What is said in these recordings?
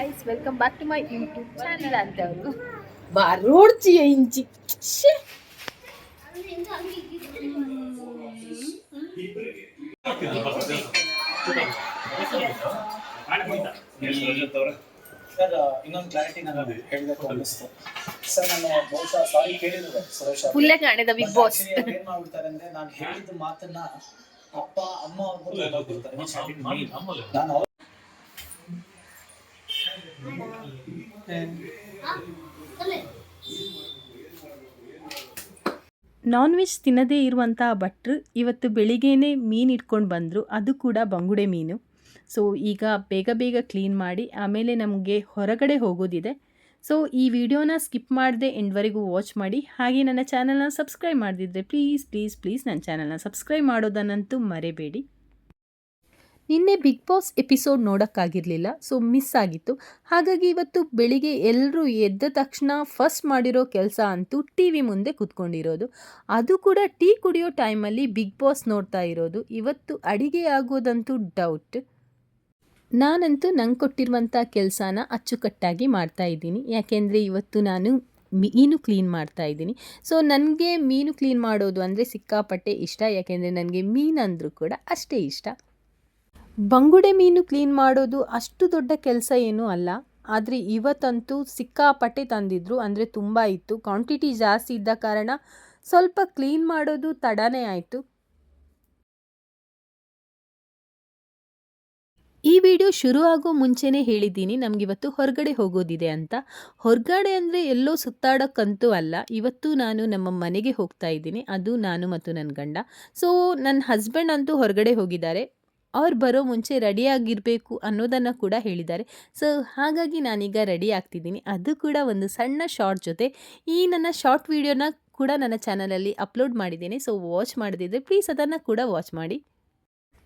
Guys welcome back to my YouTube channel ಅಂತ ಅವರು ಬಾರೋಡ್ಚಿಯ ಇಂಚಿ. ಸರ್ ಇನ್ನೊಂದು ಕ್ಲಾರಿಟಿ ನಾನು ಹೇಳಬೇಕು ಅನ್ನಿಸ್ತು. ಸರ್ ನಾನು ಬಹುಶಃ ಸಾರಿ ಕೇಳಿದ್ರೆ ಸುರೇಶ್ ಅವ್ರು. ಫುಲ್ಲೇ ಕಾಣಿದ ಬಿಗ್ ಬಾಸ್ ಏನ್ ಮಾಡ್ಬಿಡ್ತಾರೆ ಅಂದ್ರೆ ನಾನು ಹೇಳಿದ ಮಾತನ್ನ ಅಪ್ಪ ಅಮ್ಮ ಅವ್ರಿಗೂ. ನಾನು ನಾನ್ ವೆಜ್ ತಿನ್ನದೇ ಇರುವಂಥ ಭಟ್ರು ಇವತ್ತು ಬೆಳಿಗ್ಗೆನೇ ಮೀನು ಇಟ್ಕೊಂಡು ಬಂದರು. ಅದು ಕೂಡ ಬಂಗುಡೆ ಮೀನು. ಸೊ ಈಗ ಬೇಗ ಬೇಗ ಕ್ಲೀನ್ ಮಾಡಿ ಆಮೇಲೆ ನಮಗೆ ಹೊರಗಡೆ ಹೋಗೋದಿದೆ. ಸೊ ಈ ವಿಡಿಯೋನ ಸ್ಕಿಪ್ ಮಾಡದೆ ಎಂಡ್ವರೆಗೂ ವಾಚ್ ಮಾಡಿ. ಹಾಗೆ ನನ್ನ ಚಾನಲ್ನ ಸಬ್ಸ್ಕ್ರೈಬ್ ಮಾಡಿದ್ರೆ ಪ್ಲೀಸ್ ಪ್ಲೀಸ್ ಪ್ಲೀಸ್ ನನ್ನ ಚಾನಲ್ನ ಸಬ್ಸ್ಕ್ರೈಬ್ ಮಾಡೋದನ್ನಂತೂ ಮರೆಬೇಡಿ. ನಿನ್ನೆ ಬಿಗ್ ಬಾಸ್ ಎಪಿಸೋಡ್ ನೋಡೋಕ್ಕಾಗಿರಲಿಲ್ಲ ಸೊ ಮಿಸ್ ಆಗಿತ್ತು. ಹಾಗಾಗಿ ಇವತ್ತು ಬೆಳಿಗ್ಗೆ ಎಲ್ಲರೂ ಎದ್ದ ತಕ್ಷಣ ಫಸ್ಟ್ ಮಾಡಿರೋ ಕೆಲಸ ಅಂತೂ ಟಿ ವಿ ಮುಂದೆ ಕೂತ್ಕೊಂಡಿರೋದು. ಅದು ಕೂಡ ಟೀ ಕುಡಿಯೋ ಟೈಮಲ್ಲಿ ಬಿಗ್ ಬಾಸ್ ನೋಡ್ತಾ ಇರೋದು. ಇವತ್ತು ಅಡಿಗೆ ಆಗೋದಂತೂ ಡೌಟ್ ನಾನಂತೂ ನಂಗೆ ಕೊಟ್ಟಿರುವಂಥ ಕೆಲಸನ ಅಚ್ಚುಕಟ್ಟಾಗಿ ಮಾಡ್ತಾ ಇದ್ದೀನಿ. ಯಾಕೆಂದರೆ ಇವತ್ತು ನಾನು ಮೀನು ಕ್ಲೀನ್ ಮಾಡ್ತಾ ಇದ್ದೀನಿ. ಸೊ ನನಗೆ ಮೀನು ಕ್ಲೀನ್ ಮಾಡೋದು ಅಂದರೆ ಸಿಕ್ಕಾಪಟ್ಟೆ ಇಷ್ಟ. ಯಾಕೆಂದರೆ ನನಗೆ ಮೀನಂದರೂ ಕೂಡ ಅಷ್ಟೇ ಇಷ್ಟ. ಬಂಗುಡೆ ಮೀನು ಕ್ಲೀನ್ ಮಾಡೋದು ಅಷ್ಟು ದೊಡ್ಡ ಕೆಲಸ ಏನೂ ಅಲ್ಲ. ಆದರೆ ಇವತ್ತಂತೂ ಸಿಕ್ಕಾಪಟ್ಟೆ ತಂದಿದ್ರು. ಅಂದರೆ ತುಂಬ ಇತ್ತು. ಕ್ವಾಂಟಿಟಿ ಜಾಸ್ತಿ ಇದ್ದ ಕಾರಣ ಸ್ವಲ್ಪ ಕ್ಲೀನ್ ಮಾಡೋದು ತಡನೇ ಆಯಿತು. ಈ ವಿಡಿಯೋ ಶುರು ಆಗೋ ಮುಂಚೆನೇ ಹೇಳಿದ್ದೀನಿ, ನಮಗಿವತ್ತು ಹೊರಗಡೆ ಹೋಗೋದಿದೆ ಅಂತ. ಹೊರಗಡೆ ಅಂದರೆ ಎಲ್ಲೋ ಸುತ್ತಾಡೋಕ್ಕಂತೂ ಅಲ್ಲ. ಇವತ್ತು ನಾನು ನಮ್ಮ ಮನೆಗೆ ಹೋಗ್ತಾ ಇದ್ದೀನಿ. ಅದು ನಾನು ಮತ್ತು ನನ್ನ ಗಂಡ. ಸೊ ನನ್ನ ಹಸ್ಬೆಂಡ್ ಅಂತೂ ಹೊರಗಡೆ ಹೋಗಿದ್ದಾರೆ. ಅವ್ರು ಬರೋ ಮುಂಚೆ ರೆಡಿಯಾಗಿರಬೇಕು ಅನ್ನೋದನ್ನು ಕೂಡ ಹೇಳಿದ್ದಾರೆ. ಸೊ ಹಾಗಾಗಿ ನಾನೀಗ ರೆಡಿ ಆಗ್ತಿದ್ದೀನಿ. ಅದು ಕೂಡ ಒಂದು ಸಣ್ಣ ಶಾರ್ಟ್ ಜೊತೆ. ಈ ನನ್ನ ಶಾರ್ಟ್ ವಿಡಿಯೋನ ಕೂಡ ನನ್ನ ಚಾನಲಲ್ಲಿ ಅಪ್ಲೋಡ್ ಮಾಡಿದ್ದೀನಿ. ಸೊ ವಾಚ್ ಮಾಡದಿದ್ದರೆ ಪ್ಲೀಸ್ ಅದನ್ನು ಕೂಡ ವಾಚ್ ಮಾಡಿ.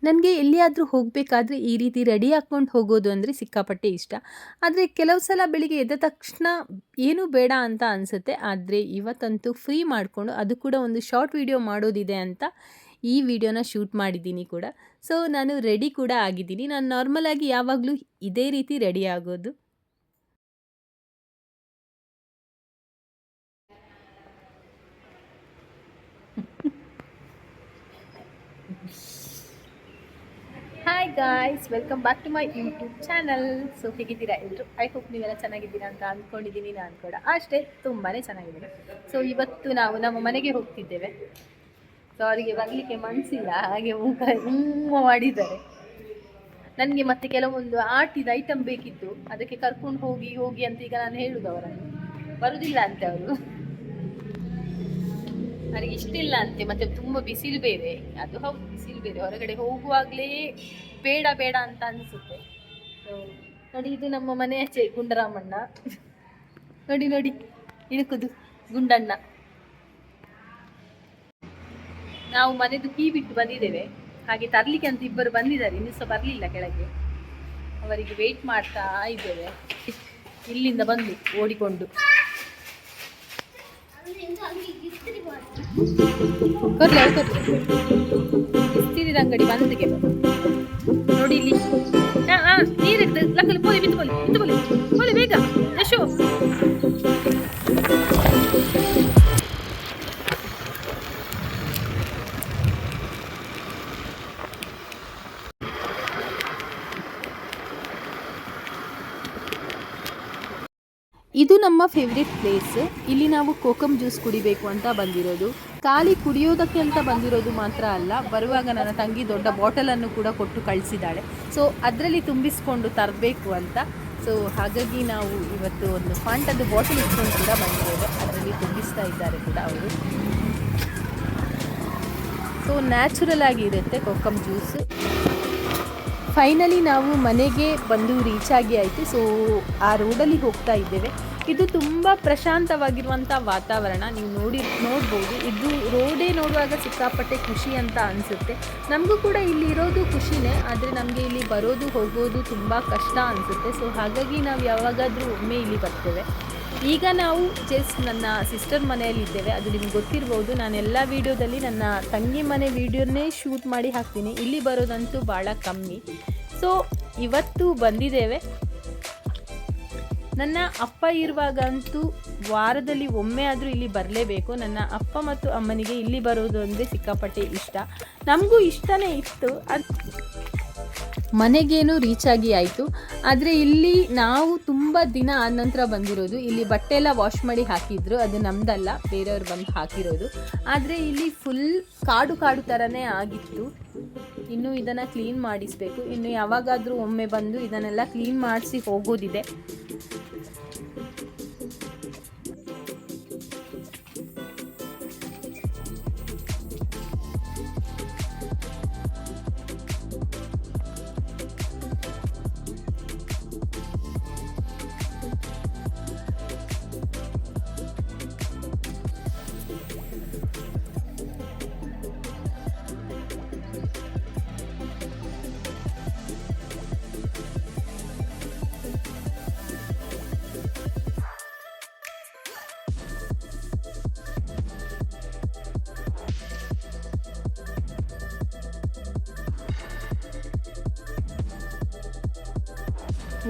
ನನಗೆ ಎಲ್ಲಿಯಾದರೂ ಹೋಗಬೇಕಾದ್ರೆ ಈ ರೀತಿ ರೆಡಿ ಹಾಕ್ಕೊಂಡು ಹೋಗೋದು ಅಂದರೆ ಸಿಕ್ಕಾಪಟ್ಟೆ ಇಷ್ಟ. ಆದರೆ ಕೆಲವು ಸಲ ಬೆಳಿಗ್ಗೆ ಎದ್ದ ತಕ್ಷಣ ಏನೂ ಬೇಡ ಅಂತ ಅನಿಸುತ್ತೆ. ಆದರೆ ಇವತ್ತಂತೂ ಫ್ರೀ ಮಾಡಿಕೊಂಡು ಅದು ಕೂಡ ಒಂದು ಶಾರ್ಟ್ ವಿಡಿಯೋ ಮಾಡೋದಿದೆ ಅಂತ ಈ ವಿಡಿಯೋನ ಶೂಟ್ ಮಾಡಿದ್ದೀನಿ ಕೂಡ. ಸೊ ನಾನು ರೆಡಿ ಕೂಡ ಆಗಿದ್ದೀನಿ. ನಾನು ನಾರ್ಮಲಾಗಿ ಯಾವಾಗಲೂ ಇದೇ ರೀತಿ ರೆಡಿ ಆಗೋದು. Hi guys welcome back to my YouTube channel so ಹೇಗಿದ್ದೀರಾ ಎಲ್ಲರೂ ಐ ಹೋಪ್ ನೀವೆಲ್ಲ ಚೆನ್ನಾಗಿದ್ದೀರಾ ಅಂತ ಅಂದ್ಕೊಂಡಿದ್ದೀನಿ ನಾನು ಕೂಡ. ಅಷ್ಟೇ ತುಂಬಾ ಚೆನ್ನಾಗಿದ್ದೀನಿ. ಸೊ ಇವತ್ತು ನಾವು ನಮ್ಮ ಮನೆಗೆ ಹೋಗ್ತಿದ್ದೇವೆ. ಸೊ ಅವರಿಗೆ ಬರಲಿಕ್ಕೆ ಮನಸ್ಸಿಲ್ಲ ಹಾಗೆ ಮುಖ ತುಂಬ ಮಾಡಿದ್ದಾರೆ. ನನಗೆ ಮತ್ತೆ ಕೆಲವೊಂದು ಆಟಿದ ಐಟಮ್ ಬೇಕಿತ್ತು. ಅದಕ್ಕೆ ಕರ್ಕೊಂಡು ಹೋಗಿ ಹೋಗಿ ಅಂತ ಈಗ ನಾನು ಹೇಳುದು ಅವರನ್ನು. ಬರುವುದಿಲ್ಲ ಅಂತೆ ಅವರು. ನನಗೆ ಇಷ್ಟಿಲ್ಲ ಅಂತೆ. ಮತ್ತೆ ತುಂಬ ಬಿಸಿಲು ಬೇರೆ ಅದು ಹೌದು ಬಿಸಿಲು ಬೇರೆ ಹೊರಗಡೆ ಹೋಗುವಾಗಲೇ ಬೇಡ ಬೇಡ ಅಂತ ಅನಿಸುತ್ತೆ. ನೋಡಿ, ಇದು ನಮ್ಮ ಮನೆ ಆಚೆ ಗುಂಡರಾಮಣ್ಣ. ನೋಡಿ ನೋಡಿ, ಇಣುಕುದು ಗುಂಡಣ್ಣ. ನಾವು ಮನೆದು ಕೀ ಬಿಟ್ಟು ಬಂದಿದ್ದೇವೆ. ಹಾಗೆ ತರಲಿಕ್ಕೆ ಅಂತ ಇಬ್ಬರು ಬಂದಿದ್ದಾರೆ. ಇನ್ನೂ ಸಹ ಬರಲಿಲ್ಲ ಕೆಳಗೆ. ಅವರಿಗೆ ವೇಟ್ ಮಾಡ್ತಾ ಇದ್ದೇವೆ. ಇಲ್ಲಿಂದ ಬಂದು ಓಡಿಕೊಂಡು. ಕೊರ್ಲಿ ಅಂಗಡಿ ಬಂದಿಗೆ. ನೋಡಿ ಇಲ್ಲಿ. ಆ, ಆ, ನಮ್ಮ ಫೇವ್ರೆಟ್ ಪ್ಲೇಸ್ ಇಲ್ಲಿ ನಾವು ಕೋಕಮ್ ಜ್ಯೂಸ್ ಕುಡಿಬೇಕು ಅಂತ ಬಂದಿರೋದು. ಖಾಲಿ ಕುಡಿಯೋದಕ್ಕೆ ಅಂತ ಬಂದಿರೋದು ಮಾತ್ರ ಅಲ್ಲ, ಬರುವಾಗ ನನ್ನ ತಂಗಿ ದೊಡ್ಡ ಬಾಟಲನ್ನು ಕೂಡ ಕೊಟ್ಟು ಕಳಿಸಿದ್ದಾಳೆ. ಸೊ ಅದರಲ್ಲಿ ತುಂಬಿಸ್ಕೊಂಡು ತರಬೇಕು ಅಂತ. ಸೊ ಹಾಗಾಗಿ ನಾವು ಇವತ್ತು ಒಂದು ಫಾಂಟದ್ದು ಬಾಟಲ್ ಇಟ್ಕೊಂಡು ಕೂಡ ಬಂದಿರೋದು ಅದರಲ್ಲಿ ತುಂಬಿಸ್ತಾ ಇದ್ದಾರೆ ಕೂಡ ಅವರು. ಸೊ ನ್ಯಾಚುರಲ್ ಆಗಿ ಇರುತ್ತೆ ಕೊಕ್ಕಮ್ ಜ್ಯೂಸ್ ಫೈನಲಿ ನಾವು ಮನೆಗೆ ಬಂದು ರೀಚ್ ಆಗಿ ಆಯಿತು. ಸೊ ಆ ರೋಡಲ್ಲಿ ಹೋಗ್ತಾ ಇದ್ದೇವೆ. ಇದು ತುಂಬ ಪ್ರಶಾಂತವಾಗಿರುವಂಥ ವಾತಾವರಣ ನೀವು ನೋಡಿ, ನೋಡ್ಬೋದು. ಇದು ರೋಡೇ ನೋಡುವಾಗ ಸಿಕ್ಕಾಪಟ್ಟೆ ಖುಷಿ ಅಂತ ಅನಿಸುತ್ತೆ. ನಮಗೂ ಕೂಡ ಇಲ್ಲಿ ಇರೋದು ಖುಷಿನೇ, ಆದರೆ ನಮಗೆ ಇಲ್ಲಿ ಬರೋದು, ಹೋಗೋದು ತುಂಬ ಕಷ್ಟ ಅನಿಸುತ್ತೆ. ಸೊ ಹಾಗಾಗಿ ನಾವು ಯಾವಾಗಾದರೂ ಒಮ್ಮೆ ಇಲ್ಲಿ ಬರ್ತೇವೆ. ಈಗ ನಾವು ಜಸ್ಟ್ ನನ್ನ ಸಿಸ್ಟರ್ ಮನೆಯಲ್ಲಿದ್ದೇವೆ ಅದು ನಿಮ್ಗೆ ಗೊತ್ತಿರ್ಬೋದು. ನಾನು ಎಲ್ಲ ವೀಡಿಯೋದಲ್ಲಿ ನನ್ನ ತಂಗಿ ಮನೆ ವೀಡಿಯೋನೇ ಶೂಟ್ ಮಾಡಿ ಹಾಕ್ತೀನಿ. ಇಲ್ಲಿ ಬರೋದಂತೂ ಭಾಳ ಕಮ್ಮಿ. ಸೊ ಇವತ್ತು ಬಂದಿದ್ದೇವೆ. ನನ್ನ ಅಪ್ಪ ಇರುವಾಗಂತೂ ವಾರದಲ್ಲಿ ಒಮ್ಮೆ ಆದರೂ ಇಲ್ಲಿ ಬರಲೇಬೇಕು. ನನ್ನ ಅಪ್ಪ ಮತ್ತು ಅಮ್ಮನಿಗೆ ಇಲ್ಲಿ ಬರೋದು ಅಂದರೆ ಸಿಕ್ಕಾಪಟ್ಟೆ ಇಷ್ಟ. ನಮಗೂ ಇಷ್ಟನೇ ಇತ್ತು. ಅದು ಮನೆಗೇನು ರೀಚ್ ಆಗಿ ಆಯಿತು. ಆದರೆ ಇಲ್ಲಿ ನಾವು ತುಂಬ ದಿನ ಆದ ನಂತರ ಬಂದಿರೋದು. ಇಲ್ಲಿ ಬಟ್ಟೆ ಎಲ್ಲ ವಾಶ್ ಮಾಡಿ ಹಾಕಿದ್ರು. ಅದು ನಮ್ದಲ್ಲ, ಬೇರೆಯವ್ರು ಬಂದು ಹಾಕಿರೋದು. ಆದರೆ ಇಲ್ಲಿ ಫುಲ್ ಕಾಡು ಕಾಡು ಥರನೇ ಆಗಿತ್ತು. ಇನ್ನು ಇದನ್ನು ಕ್ಲೀನ್ ಮಾಡಿಸಬೇಕು. ಇನ್ನು ಯಾವಾಗಾದರೂ ಒಮ್ಮೆ ಬಂದು ಇದನ್ನೆಲ್ಲ ಕ್ಲೀನ್ ಮಾಡಿಸಿ ಹೋಗೋದಿದೆ.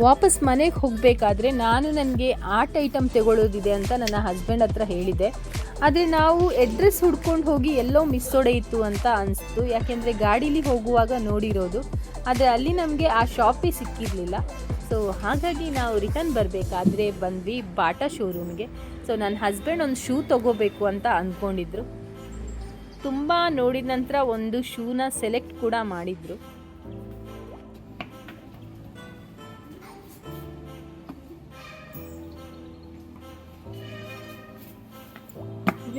ವಾಪಸ್ ಮನೆಗೆ ಹೋಗಬೇಕಾದ್ರೆ ನಾನು ನನಗೆ ಆರ್ಟ್ ಐಟಮ್ ತಗೊಳ್ಳೋದಿದೆ ಅಂತ ನನ್ನ ಹಸ್ಬೆಂಡ್ ಹತ್ರ ಹೇಳಿದೆ ಆದರೆ ನಾವು ಅಡ್ರೆಸ್ ಹುಡ್ಕೊಂಡು ಹೋಗಿ ಎಲ್ಲೋ ಮಿಸ್ ಹೊಡೆಯಿತು ಅಂತ ಅನಿಸ್ತು. ಯಾಕೆಂದರೆ ಗಾಡೀಲಿ ಹೋಗುವಾಗ ನೋಡಿರೋದು. ಆದರೆ ಅಲ್ಲಿ ನಮಗೆ ಆ ಶಾಪೇ ಸಿಕ್ಕಿರಲಿಲ್ಲ. ಸೊ ಹಾಗಾಗಿ ನಾವು ರಿಟರ್ನ್ ಬರಬೇಕಾದ್ರೆ ಬಂದ್ವಿ ಬಾಟಾ ಶೋರೂಮ್ಗೆ ಸೊ ನನ್ನ ಹಸ್ಬೆಂಡ್ ಒಂದು ಶೂ ತೊಗೋಬೇಕು ಅಂತ ಅಂದ್ಕೊಂಡಿದ್ರು ತುಂಬ ನೋಡಿದ ನಂತರ ಒಂದು ಶೂನ ಸೆಲೆಕ್ಟ್ ಕೂಡ ಮಾಡಿದರು.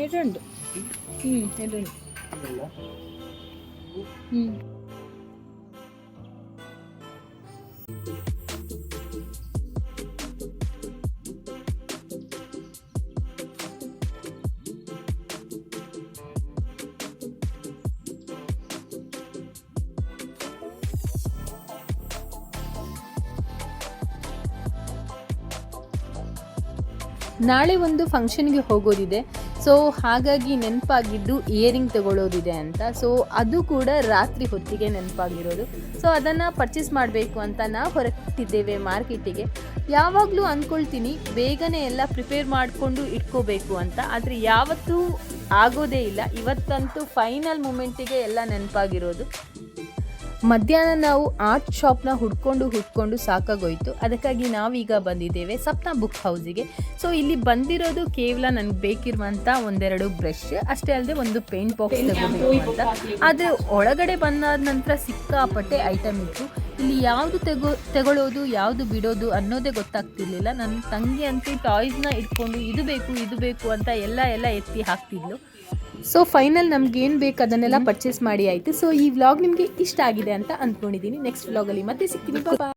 ಎರಡುಂಟು. ಹ್ಞೂ ಎರಡುಂಟು. ಹ್ಞೂ ನಾಳೆ ಒಂದು ಫಂಕ್ಷನ್ಗೆ ಹೋಗೋದಿದೆ. ಸೊ ಹಾಗಾಗಿ ನೆನಪಾಗಿದ್ದು ಇಯರಿಂಗ್ ತಗೊಳ್ಳೋದಿದೆ ಅಂತ. ಸೊ ಅದು ಕೂಡ ರಾತ್ರಿ ಹೊತ್ತಿಗೆ ನೆನಪಾಗಿರೋದು. ಸೊ ಅದನ್ನು ಪರ್ಚೇಸ್ ಮಾಡಬೇಕು ಅಂತ ನಾವು ಹೊರಟಿದ್ದೇವೆ ಮಾರ್ಕೆಟಿಗೆ. ಯಾವಾಗಲೂ ಅಂದ್ಕೊಳ್ತೀನಿ ಬೇಗನೆ ಎಲ್ಲ ಪ್ರಿಪೇರ್ ಮಾಡಿಕೊಂಡು ಇಟ್ಕೋಬೇಕು ಅಂತ. ಆದರೆ ಯಾವತ್ತೂ ಆಗೋದೇ ಇಲ್ಲ. ಇವತ್ತಂತೂ ಫೈನಲ್ ಮೂಮೆಂಟಿಗೆ ಎಲ್ಲ ನೆನಪಾಗಿರೋದು. ಮಧ್ಯಾಹ್ನ ನಾವು ಆರ್ಟ್ ಶಾಪ್ನ ಹುಡ್ಕೊಂಡು ಹುಡ್ಕೊಂಡು ಸಾಕಾಗೋಯ್ತು. ಅದಕ್ಕಾಗಿ ನಾವೀಗ ಬಂದಿದ್ದೇವೆ ಸಪ್ನ ಬುಕ್ ಹೌಸಿಗೆ. ಸೊ ಇಲ್ಲಿ ಬಂದಿರೋದು ಕೇವಲ ನನಗೆ ಬೇಕಿರುವಂಥ ಒಂದೆರಡು ಬ್ರಷ್ ಅಷ್ಟೇ ಅಲ್ಲದೆ ಒಂದು ಪೇಂಟ್ ಬಾಕ್ಸ್ ತಗೋಬೇಕು ಅಂತ. ಆದರೆ ಒಳಗಡೆ ಬಂದಾದ ನಂತರ ಸಿಕ್ಕಾಪಟ್ಟೆ ಐಟಮ್ ಇತ್ತು. ಇಲ್ಲಿ ಯಾವುದು ತೆಗೋ ತಗೊಳ್ಳೋದು ಯಾವುದು ಬಿಡೋದು ಅನ್ನೋದೇ ಗೊತ್ತಾಗ್ತಿರ್ಲಿಲ್ಲ. ನನ್ನ ತಂಗಿ ಅಂತೂ ಟಾಯ್ಸ್ನ ಇಟ್ಕೊಂಡು ಇದು ಬೇಕು ಇದು ಬೇಕು ಅಂತ ಎಲ್ಲ ಎಲ್ಲ ಎತ್ತಿ ಹಾಕ್ತಿದ್ಲು. ಸೊ ಫೈನಲ್ ನಮ್ಗೆ ಏನು ಬೇಕು ಅದನ್ನೆಲ್ಲ ಪರ್ಚೇಸ್ ಮಾಡಿ ಆಯಿತು. ಸೊ ಈ ವ್ಲಾಗ್ ನಿಮಗೆ ಇಷ್ಟ ಆಗಿದೆ ಅಂತ ಅಂದ್ಕೊಂಡಿದ್ದೀನಿ ನೆಕ್ಸ್ಟ್ ವ್ಲಾಗಲ್ಲಿ ಮತ್ತೆ ಸಿಗ್ತೀನಿ.